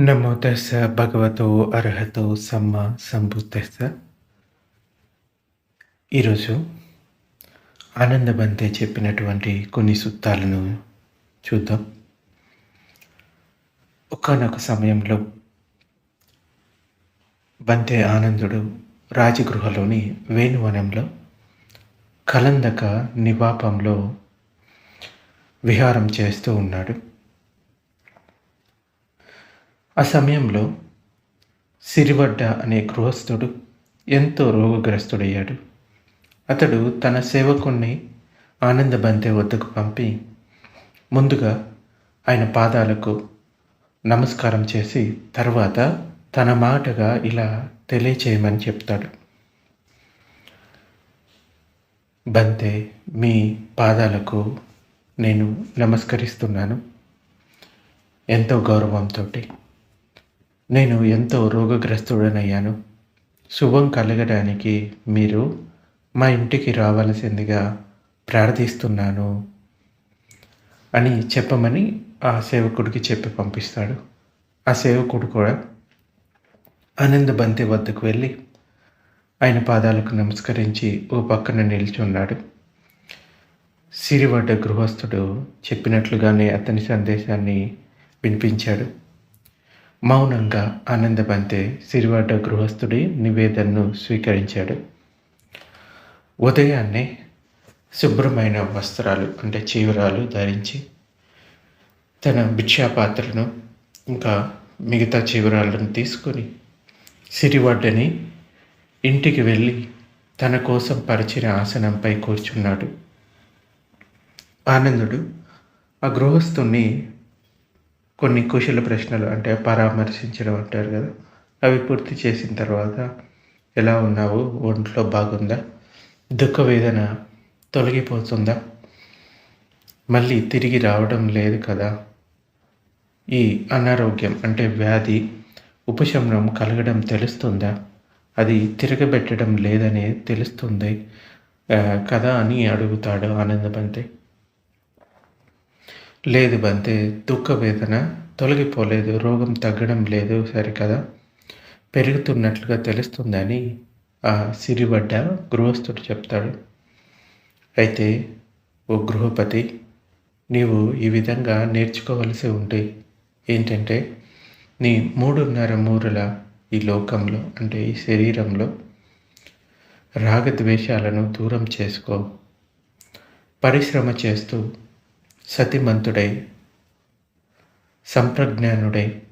నమో భగవతో అర్హతో సమ్మ సంబుద్ధస్స ఈరోజు ఆనంద బంతే చెప్పినటువంటి కొన్ని సూత్రాలను చూద్దాం. ఒకనొక సమయంలో బంతే ఆనందుడు రాజగృహలోని వేణువనంలో కలందక నివాపంలో విహారం చేస్తూ ఉన్నాడు. ఆ సమయంలో సిరివడ్డ అనే గృహస్థుడు ఎంతో రోగగ్రస్తుడయ్యాడు. అతడు తన సేవకుణ్ణి ఆనందబంతే వద్దకు పంపి ముందుగా ఆయన పాదాలకు నమస్కారం చేసి తర్వాత తన మాటగా ఇలా తెలియచేయమని చెప్తాడు. బంతే మీ పాదాలకు నేను నమస్కరిస్తున్నాను. ఎంతో గౌరవంతో నేను ఎంతో రోగగ్రస్తుడనయ్యాను. శుభం కలగడానికి మీరు మా ఇంటికి రావాల్సిందిగా ప్రార్థిస్తున్నాను అని చెప్పమని ఆ సేవకుడికి చెప్పి పంపిస్తాడు. ఆ సేవకుడు కూడా ఆనంద బంతి వద్దకు వెళ్ళి ఆయన పాదాలకు నమస్కరించి ఓ పక్కన నిల్చున్నాడు. సిరివడ్డ గృహస్థుడు చెప్పినట్లుగానే అతని సందేశాన్ని వినిపించాడు. మౌనంగా ఆనందబంతే సిరివాట గృహస్థుడి నివేదనను స్వీకరించాడు. ఉదయాన్నే శుభ్రమైన వస్త్రాలు అంటే చీవరాలు ధరించి తన భిక్షాపాత్రను ఇంకా మిగతా చివరాలను తీసుకొని సిరివడ్డని ఇంటికి వెళ్ళి తన కోసం పరిచిన ఆసనంపై కూర్చున్నాడు. ఆనందుడు ఆ గృహస్థుణ్ణి కొన్ని కుశల ప్రశ్నలు అంటే పరామర్శించడం అంటారు కదా అవి పూర్తి చేసిన తర్వాత ఎలా ఉన్నావు? ఒంట్లో బాగుందా? దుఃఖ వేదన తొలగిపోతుందా? మళ్ళీ తిరిగి రావడం లేదు కదా? ఈ అనారోగ్యం అంటే వ్యాధి ఉపశమనం కలగడం తెలుస్తుందా? అది తిరగబెట్టడం లేదని తెలుస్తుంది కదా అని అడుగుతాడు ఆనందపంతి. లేదు బంతే దుఃఖ వేదన తొలగిపోలేదు రోగం తగ్గడం లేదు సరికదా? పెరుగుతున్నట్లుగా తెలుస్తుందని ఆ సిరిబడ్డ గృహస్థుడు చెప్తాడు. అయితే ఓ గృహపతి నీవు ఈ విధంగా నేర్చుకోవలసి ఉంటే ఏంటంటే నీ మూడున్నర మూరల ఈ లోకంలో అంటే ఈ శరీరంలో రాగద్వేషాలను దూరం చేసుకో పరిశ్రమ చేస్తూ సతిమంతుడై సంప్రజ్ఞానుడై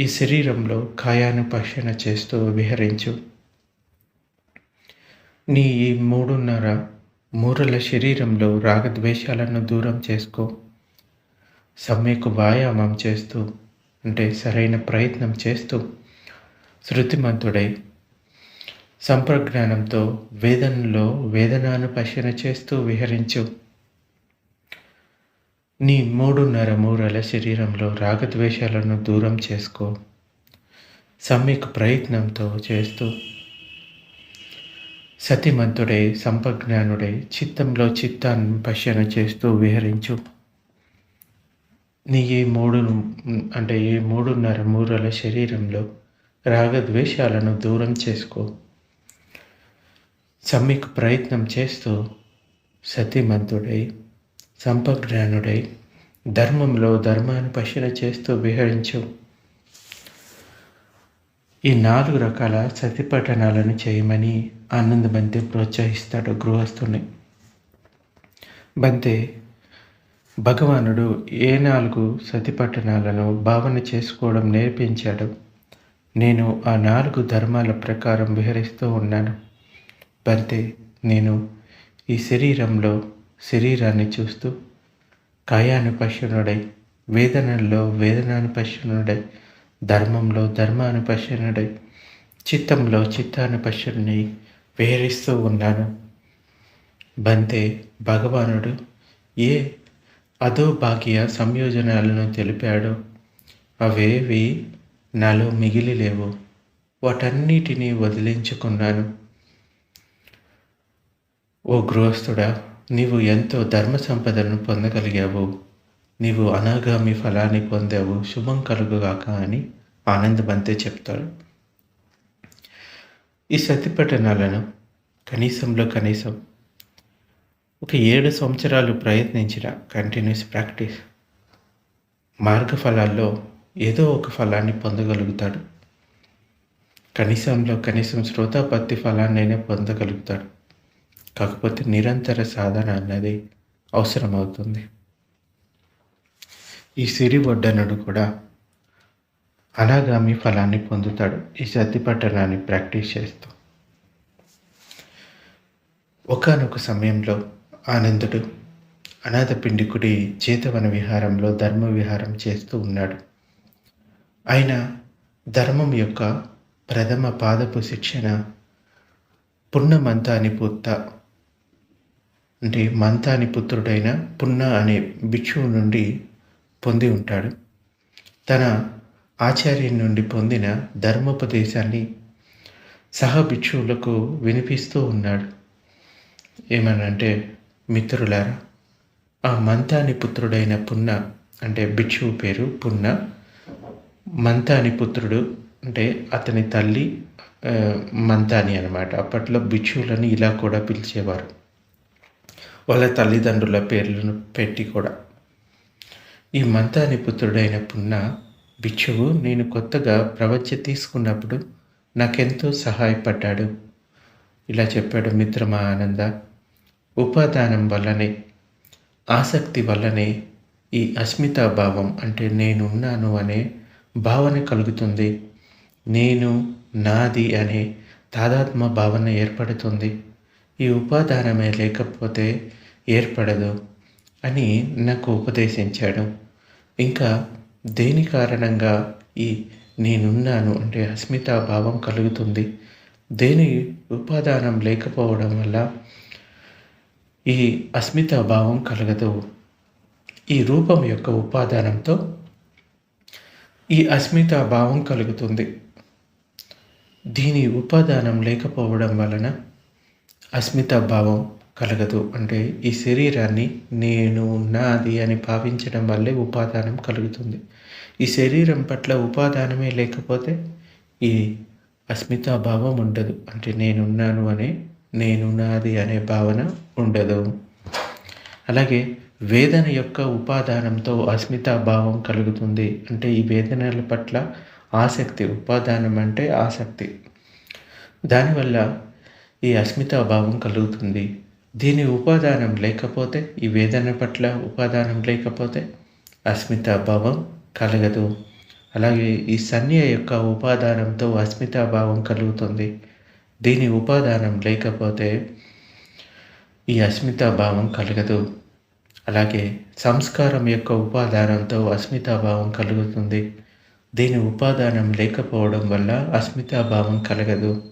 ఈ శరీరంలో కాయానుపక్షణ చేస్తూ విహరించు. నీ ఈ మూడున్నర మూరల శరీరంలో రాగద్వేషాలను దూరం చేసుకో. సమ్యకు వ్యాయామం చేస్తూ అంటే సరైన ప్రయత్నం చేస్తూ శృతిమంతుడై సంప్రజ్ఞానంతో వేదనలో వేదనాను వేదనానుపశన చేస్తూ విహరించు. నీ మూడున్నర మూరల శరీరంలో రాగద్వేషాలను దూరం చేసుకో. సమ్యక్ ప్రయత్నంతో చేస్తూ. సతిమంతుడై సంపజ్ఞానుడై చిత్తంలో చిత్తాన్ని పశ్యన చేస్తూ విహరించు. నీ ఈ మూడు అంటే ఈ మూడున్నర మూరల శరీరంలో రాగద్వేషాలను దూరం చేసుకో. సమ్యక్ ప్రయత్నం చేస్తూ సతిమంతుడై సంపజ్ఞానుడై ధర్మంలో ధర్మాన్ని పశుల చేస్తూ విహరించు. ఈ నాలుగు రకాల సతిపఠనాలను చేయమని ఆనందమంతి ప్రోత్సహిస్తాడు గృహస్థుని. బంతే భగవానుడు ఏ నాలుగు సతిపట్టణాలను భావన చేసుకోవడం నేర్పించాడు? నేను ఆ నాలుగు ధర్మాల ప్రకారం విహరిస్తూ ఉన్నాను. బంతే నేను ఈ శరీరంలో శరీరాన్ని చూస్తూ కాయానుపశ్యనుడై వేదనల్లో వేదనానుపశ్యనుడై ధర్మంలో ధర్మానుపశ్యనుడై చిత్తంలో చిత్తానుపశ్యనుడై వేరిస్తూ ఉన్నాను. బంతే భగవానుడు ఏ అధోభాగ్య సంయోజనాలను తెలిపాడో అవేవి నాలో మిగిలి లేవు. వాటన్నిటినీ వదిలించుకున్నాను. ఓ గృహస్థుడా నీవు ఎంతో ధర్మ సంపదను పొందగలిగావు. నీవు అనాగామి ఫలాన్ని పొందావు. శుభం కలుగుగాక అని ఆనందమంతే చెప్తాడు. ఈ సతి పట్టణాలను కనీసంలో కనీసం ఒక ఏడు సంవత్సరాలు ప్రయత్నించిన కంటిన్యూస్ ప్రాక్టీస్ మార్గఫలాల్లో ఏదో ఒక ఫలాన్ని పొందగలుగుతాడు. కనీసంలో కనీసం శ్రోతాపత్తి ఫలాన్నైనా పొందగలుగుతాడు. కాకపోతే నిరంతర సాధన అన్నది అవసరమవుతుంది. ఈ సిరి వడ్డనుడు కూడా అనాగామి ఫలాన్ని పొందుతాడు. ఈ సత్యపట్టణాన్ని ప్రాక్టీస్ చేస్తూ. ఒకనొక సమయంలో ఆనందుడు అనాథ పిండికుడి చేతవన విహారంలో ధర్మ విహారం చేస్తూ ఉన్నాడు. ఆయన ధర్మం యొక్క ప్రథమ పాదపు శిక్షణ పున్న అని పూర్త అంటే మంతాని పుత్రుడైన పున్న అనే భిక్షువు నుండి పొంది ఉంటాడు. తన ఆచార్యం నుండి పొందిన ధర్మోపదేశాన్ని సహ భిక్షువులకు వినిపిస్తూ ఉన్నాడు. ఏమనంటే మిత్రులారా ఆ మంతాని పుత్రుడైన పున్న అంటే భిక్షువు పేరు పున్న. మంతాని పుత్రుడు అంటే అతని తల్లి మంతాని అనమాట అప్పట్లో భిక్షువులని ఇలా కూడా పిలిచేవారు. వాళ్ళ తల్లిదండ్రుల పేర్లను పెట్టి కూడా. ఈ మంతాని పుత్రుడైన పున్న భిక్షువు నేను కొత్తగా ప్రవచ తీసుకున్నప్పుడు నాకెంతో సహాయపడ్డాడు. ఇలా చెప్పాడు మిత్రమా ఆనంద ఉపాదానం వల్లనే ఆసక్తి వల్లనే ఈ అస్మితాభావం అంటే నేనున్నాను అనే భావన కలుగుతుంది. నేను నాది అనే తాదాత్మ భావన ఏర్పడుతుంది. ఈ ఉపాదానమే లేకపోతే ఏర్పడదు అని నాకు ఉపదేశించాడు. ఇంకా దేని కారణంగా ఈ నేనున్నాను అంటే అస్మితాభావం కలుగుతుంది. దేని ఉపాదానం లేకపోవడం వల్ల ఈ అస్మితాభావం కలగదు. ఈ రూపం యొక్క ఉపాదానంతో ఈ అస్మితాభావం కలుగుతుంది. దీని ఉపాదానం లేకపోవడం వలన అస్మితాభావం కలగదు. అంటే ఈ శరీరాన్ని నేను నాది అని భావించడం వల్లే ఉపాదానం కలుగుతుంది. ఈ శరీరం పట్ల ఉపాదానమే లేకపోతే ఈ అస్మితాభావం ఉండదు. అంటే నేనున్నాను అనే నేను నాది అనే భావన ఉండదు. అలాగే వేదన యొక్క ఉపాదానంతో అస్మితాభావం కలుగుతుంది. అంటే ఈ వేదనల పట్ల ఆసక్తి ఉపాదానం అంటే ఆసక్తి. దానివల్ల ఈ అస్మితాభావం కలుగుతుంది. దీని ఉపాదానం లేకపోతే ఈ వేదన పట్ల ఉపాదానం లేకపోతే అస్మితాభావం కలగదు. అలాగే ఈ సన్య యొక్క ఉపాదానంతో అస్మితాభావం కలుగుతుంది. దీని ఉపాదానం లేకపోతే ఈ అస్మితాభావం కలగదు. అలాగే సంస్కారం యొక్క ఉపాదానంతో అస్మితాభావం కలుగుతుంది. దీని ఉపాదానం లేకపోవడం వల్ల అస్మితాభావం కలగదు.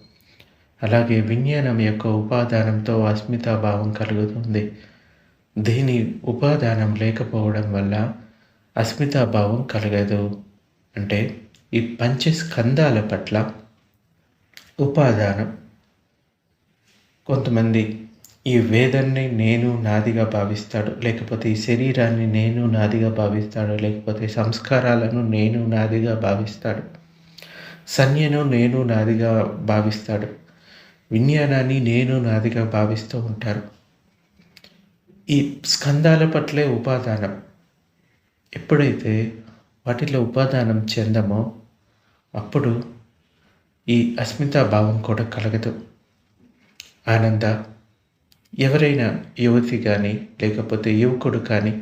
అలాగే విజ్ఞానం యొక్క ఉపాదానంతో అస్మితాభావం కలుగుతుంది. దీని ఉపాదానం లేకపోవడం వల్ల అస్మితాభావం కలగదు. అంటే ఈ పంచస్కందాల పట్ల ఉపాదానం. కొంతమంది ఈ వేదాన్ని నేను నాదిగా భావిస్తాడు లేకపోతే ఈ శరీరాన్ని నేను నాదిగా భావిస్తాడు లేకపోతే సంస్కారాలను నేను నాదిగా భావిస్తాడు సన్యను నేను నాదిగా భావిస్తాడు. విజ్ఞానాన్ని నేను నాదిగా భావిస్తూ ఉంటారు. ఈ స్కందాల పట్లే ఉపాదానం ఎప్పుడైతే వాటిలో ఉపాదానం చెందమో అప్పుడు ఈ అస్మితా భావం కూడా కలగదు. ఆనంద ఎవరైనా యువతి కానీ లేకపోతే యువకుడు కానీ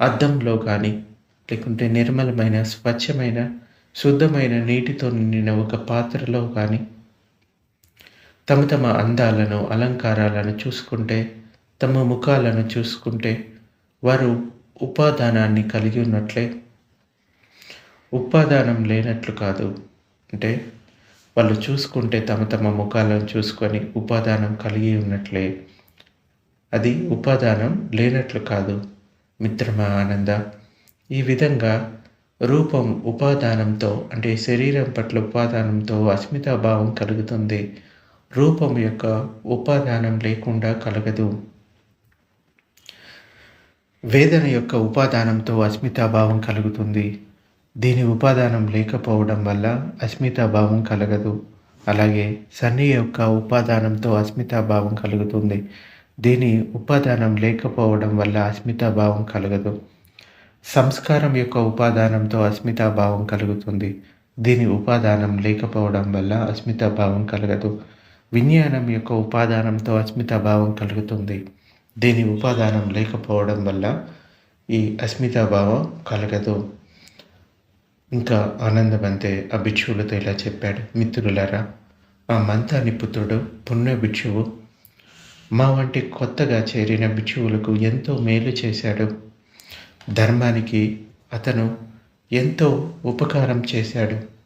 అద్దంలో కానీ లేకుంటే నిర్మలమైన స్వచ్ఛమైన శుద్ధమైన నీటితో నిండిన ఒక పాత్రలో కానీ తమ తమ అందాలను అలంకారాలను చూసుకుంటే తమ ముఖాలను చూసుకుంటే వారు ఉపాదానాన్ని కలిగి ఉన్నట్లే. ఉపాదానం లేనట్లు కాదు. అంటే వాళ్ళు చూసుకుంటే తమ తమ ముఖాలను చూసుకొని ఉపాదానం కలిగి ఉన్నట్లే. అది ఉపాదానం లేనట్లు కాదు. మిత్రమా ఆనంద ఈ విధంగా రూపం ఉపాదానంతో అంటే శరీరం పట్ల ఉపాదానంతో అస్మితాభావం కలుగుతుంది. రూపం యొక్క ఉపాదానం లేకుండా కలగదు. వేదన యొక్క ఉపాదానంతో అస్మితాభావం కలుగుతుంది. దీని ఉపాదానం లేకపోవడం వల్ల అస్మితాభావం కలగదు. అలాగే సన్ని యొక్క ఉపాదానంతో అస్మితాభావం కలుగుతుంది. దీని ఉపాదానం లేకపోవడం వల్ల అస్మితాభావం కలగదు. సంస్కారం యొక్క ఉపాదానంతో అస్మితాభావం కలుగుతుంది. దీని ఉపాదానం లేకపోవడం వల్ల అస్మితాభావం కలగదు. విజ్ఞానం యొక్క ఉపాదానంతో అస్మితాభావం కలుగుతుంది. దీని ఉపాదానం లేకపోవడం వల్ల ఈ అస్మితాభావం కలగదు. ఇంకా ఆనందమంతే ఆ భిక్షువులతో ఇలా చెప్పాడు. మిత్రులరా ఆ మంతాని పుత్రుడు పుణ్య భిక్షువు మా వంటి కొత్తగా చేరిన భిక్షువులకు ఎంతో మేలు చేశాడు. ధర్మానికి అతను ఎంతో ఉపకారం చేశాడు.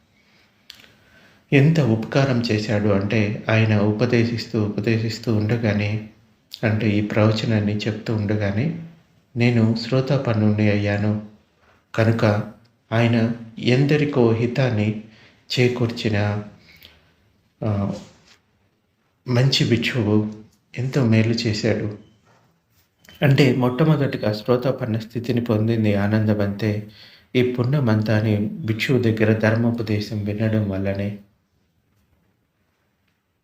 ఎంత ఉపకారం చేశాడు అంటే ఆయన ఉపదేశిస్తూ ఉపదేశిస్తూ ఉండగానే అంటే ఈ ప్రవచనాన్ని చెప్తూ ఉండగానే నేను శ్రోతాపన్నుని అయ్యాను. కనుక ఆయన ఎందరికో హితాన్ని చేకూర్చిన మంచి భిక్షువు ఎంతో మేలు చేశాడు. అంటే మొట్టమొదటిగా శ్రోతాపన్న స్థితిని పొందింది ఆనందమంతే ఈ పుణ్యమంతాని భిక్షువు దగ్గర ధర్మోపదేశం వినడం వల్లనే.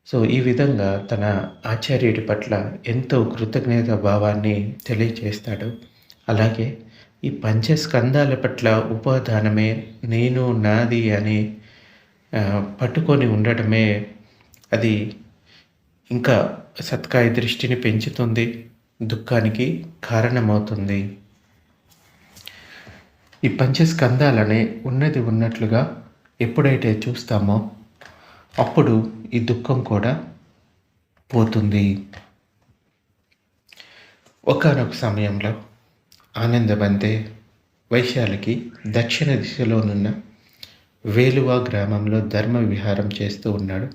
సో ఈ విధంగా తన ఆచార్యుడి పట్ల ఎంతో కృతజ్ఞత భావాన్ని తెలియజేస్తాడు. అలాగే ఈ పంచస్కందాల పట్ల ఉపాదానమే నేను నాది అని పట్టుకొని ఉండటమే అది ఇంకా సత్కాయ దృష్టిని పెంచుతుంది దుఃఖానికి కారణమవుతుంది. ఈ పంచస్కందాలనే ఉన్నది ఉన్నట్లుగా ఎప్పుడైతే చూస్తామో అప్పుడు ఈ దుఃఖం కూడా పోతుంది. ఒకనొక సమయంలో ఆనందబంతే వైశాలికి దక్షిణ దిశలోనున్న వేలువా గ్రామంలో ధర్మ విహారం చేస్తూ ఉన్నాడు.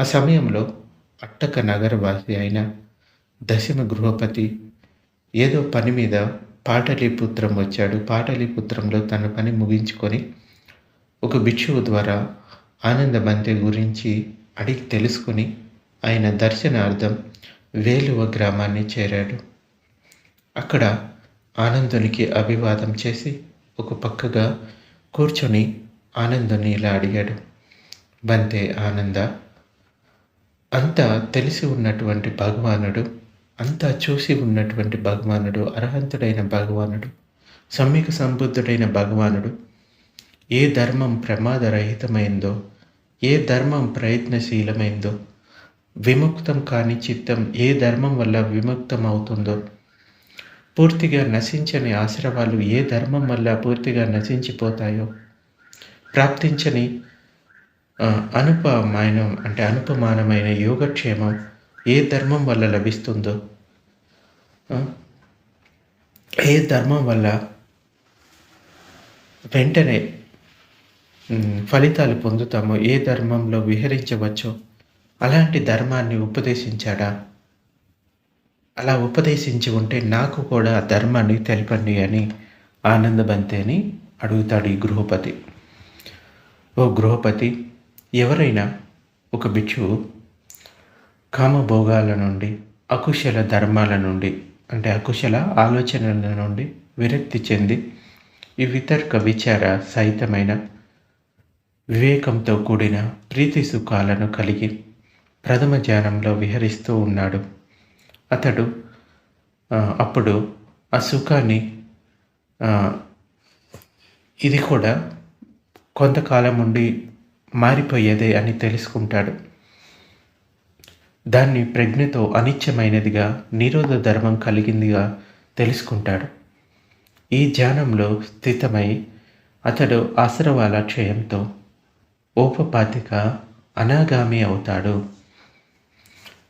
ఆ సమయంలో అట్టక నగరవాసి అయిన దశమ గృహపతి ఏదో పని మీద పాటలీపుత్రం వచ్చాడు. పాటలీపుత్రంలో తన పని ముగించుకొని ఒక భిక్షువు ద్వారా ఆనందబంతి గురించి అడిగి తెలుసుకొని ఆయన దర్శనార్థం వేలువ గ్రామాన్ని చేరాడు. అక్కడ ఆనందునికి అభివాదం చేసి ఒక పక్కగా కూర్చొని ఆనందుని ఇలా అడిగాడు. బంతే ఆనంద అంతా తెలిసి ఉన్నటువంటి భగవానుడు అంతా చూసి ఉన్నటువంటి భగవానుడు అర్హంతుడైన భగవానుడు సమ్మిక సంబుద్ధుడైన భగవానుడు ఏ ధర్మం ప్రమాదరహితమైందో ఏ ధర్మం ప్రయత్నశీలమైందో విముక్తం కాని చిత్తం ఏ ధర్మం వల్ల విముక్తం అవుతుందో పూర్తిగా నశించని ఆశ్రవాలు ఏ ధర్మం వల్ల పూర్తిగా నశించిపోతాయో ప్రాప్తించని అనుపమానం అంటే అనుపమానమైన యోగక్షేమం ఏ ధర్మం వల్ల లభిస్తుందో ఏ ధర్మం వల్ల వెంటనే ఫలితాలు పొందుతామో ఏ ధర్మంలో విహరించవచ్చో అలాంటి ధర్మాన్ని ఉపదేశించాడా? అలా ఉపదేశించి ఉంటే నాకు కూడా ఆ ధర్మాన్ని తెలపండి అని ఆనందబంతి అని అడుగుతాడు ఈ గృహపతి. ఓ గృహపతి ఎవరైనా ఒక బిక్షువు కామభోగాల నుండి అకుశల ధర్మాల నుండి అంటే అకుశల ఆలోచనల నుండి విరక్తి చెంది ఈ వితర్క విచార సహితమైన వివేకంతో కూడిన ప్రీతి సుఖాలను కలిగి ప్రథమ ధ్యానంలో విహరిస్తూ ఉన్నాడు. అతడు అప్పుడు ఆ సుఖాన్ని ఇది కూడా కొంతకాలం ఉండి మారిపోయేదే అని తెలుసుకుంటాడు. దాన్ని ప్రజ్ఞతో అనిత్యమైనదిగా నిరోధ ధర్మం కలిగిందిగా తెలుసుకుంటాడు. ఈ ధ్యానంలో స్థితమై అతడు ఆశ్రవాల క్షయంతో ఓపపాతిక అనాగామి అవుతాడు.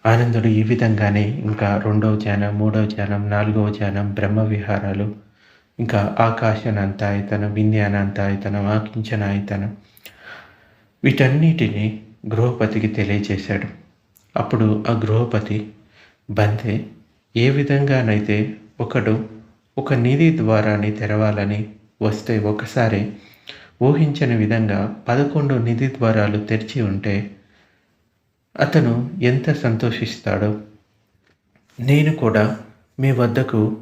ఆనందుడు ఈ విధంగానే ఇంకా రెండవ ధ్యానం మూడవ ధ్యానం నాలుగవ ధ్యానం బ్రహ్మ విహారాలు ఇంకా ఆకాశనంతాయతనం విజ్ఞానంతాయతనం ఆకించనాయతనం వీటన్నిటిని గృహపతికి తెలియజేశాడు. అప్పుడు ఆ గృహపతి బంతే ఏ విధంగానైతే ఒకడు ఒక నిధి ద్వారాని తెరవాలని వస్తే ఒకసారి ఊహించని విధంగా పదకొండు నిధి ద్వారాలు తెరిచి ఉంటే అతను ఎంత సంతోషిస్తాడో. నేను కూడా మీ వద్దకు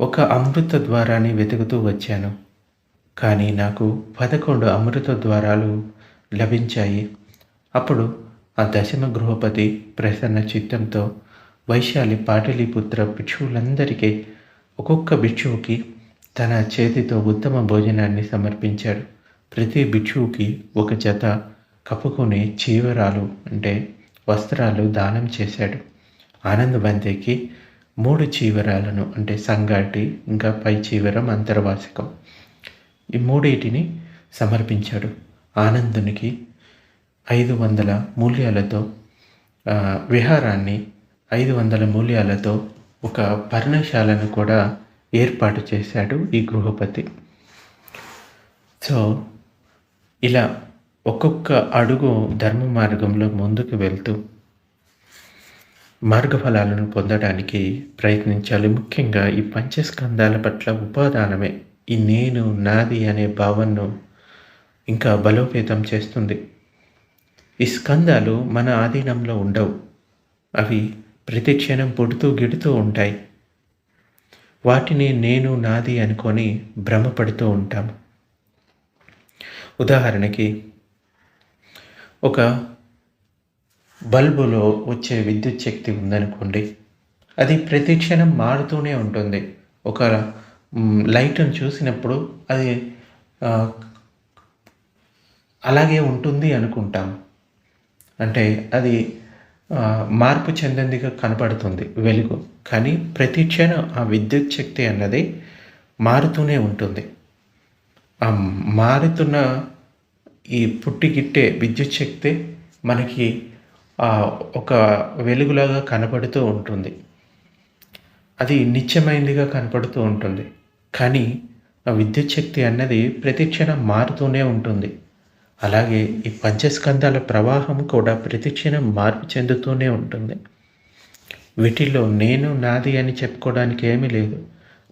ఒక అమృత ద్వారాన్ని వెతుకుతూ వచ్చాను. కానీ నాకు పదకొండు అమృత ద్వారాలు లభించాయి. అప్పుడు ఆ దశమ గృహపతి ప్రసన్న చిత్తంతో వైశాలి పాటలీపుత్ర భిక్షువులందరికీ ఒక్కొక్క భిక్షువుకి తన చేతితో ఉత్తమ భోజనాన్ని సమర్పించాడు. ప్రతి భిక్షువుకి ఒక జత కప్పుకునే చీవరాలు అంటే వస్త్రాలు దానం చేశాడు. ఆనందబంతికి మూడు చీవరాలను అంటే సంగాటి ఇంకా పై చీవరం అంతర్వాసికం. ఈ మూడింటిని సమర్పించాడు. ఆనందునికి ఐదు వందల మూల్యాలతో విహారాన్ని ఐదు వందల మూల్యాలతో ఒక పర్ణశాలను కూడా ఏర్పాటు చేశాడు ఈ గృహపతి. సో ఇలా ఒక్కొక్క అడుగు ధర్మ మార్గంలో ముందుకు వెళ్తూ మార్గఫలాలను పొందడానికి ప్రయత్నించాలి. ముఖ్యంగా ఈ పంచస్కందాల పట్ల ఉపాదానమే. ఈ నేను నాది అనే భావనను ఇంకా బలోపేతం చేస్తుంది. ఈ స్కందాలు మన ఆధీనంలో ఉండవు. అవి ప్రతి క్షణం పుడుతూ గిడుతూ ఉంటాయి. వాటిని నేను నాది అనుకొని భ్రమపడుతూ ఉంటాం ఉదాహరణకి ఒక బల్బులో వచ్చే విద్యుత్ శక్తి ఉందనుకోండి అది ప్రతి క్షణం మారుతూనే ఉంటుంది. ఒక లైట్ను చూసినప్పుడు అది అలాగే ఉంటుంది అనుకుంటాం. అంటే అది మార్పు చెందిందిగా కనపడుతుంది వెలుగు. కానీ ప్రతి క్షణం ఆ విద్యుత్ శక్తి అన్నది మారుతూనే ఉంటుంది. ఆ మారుతున్న ఈ పుట్టిగిట్టే విద్యుత్ శక్తి మనకి ఒక వెలుగులాగా కనపడుతూ ఉంటుంది. అది నిత్యమైనదిగా కనపడుతూ ఉంటుంది. కానీ ఆ విద్యుత్ శక్తి అన్నది ప్రతిక్షణం మారుతూనే ఉంటుంది. అలాగే ఈ పంచస్కంధాల ప్రవాహం కూడా ప్రతిక్షణం మార్పు చెందుతూనే ఉంటుంది. వీటిల్లో నేను నాది అని చెప్పుకోవడానికి ఏమీ లేదు.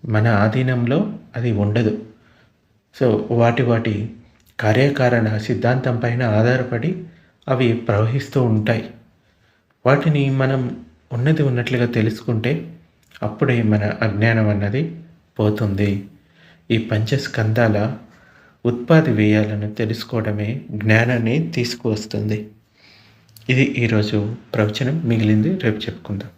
మన ఆధీనంలో అది ఉండదు. సో వాటి వాటి కార్యకారణ సిద్ధాంతం పైన ఆధారపడి అవి ప్రవహిస్తూ ఉంటాయి. వాటిని మనం ఉన్నది ఉన్నట్లుగా తెలుసుకుంటే అప్పుడే మన అజ్ఞానం అన్నది పోతుంది. ఈ పంచస్కంధాల ఉత్పాది వ్యయాలను తెలుసుకోవడమే జ్ఞానాన్ని తీసుకువస్తుంది. ఇది ఈరోజు ప్రవచనం. మిగిలింది రేపు చెప్పుకుందాం.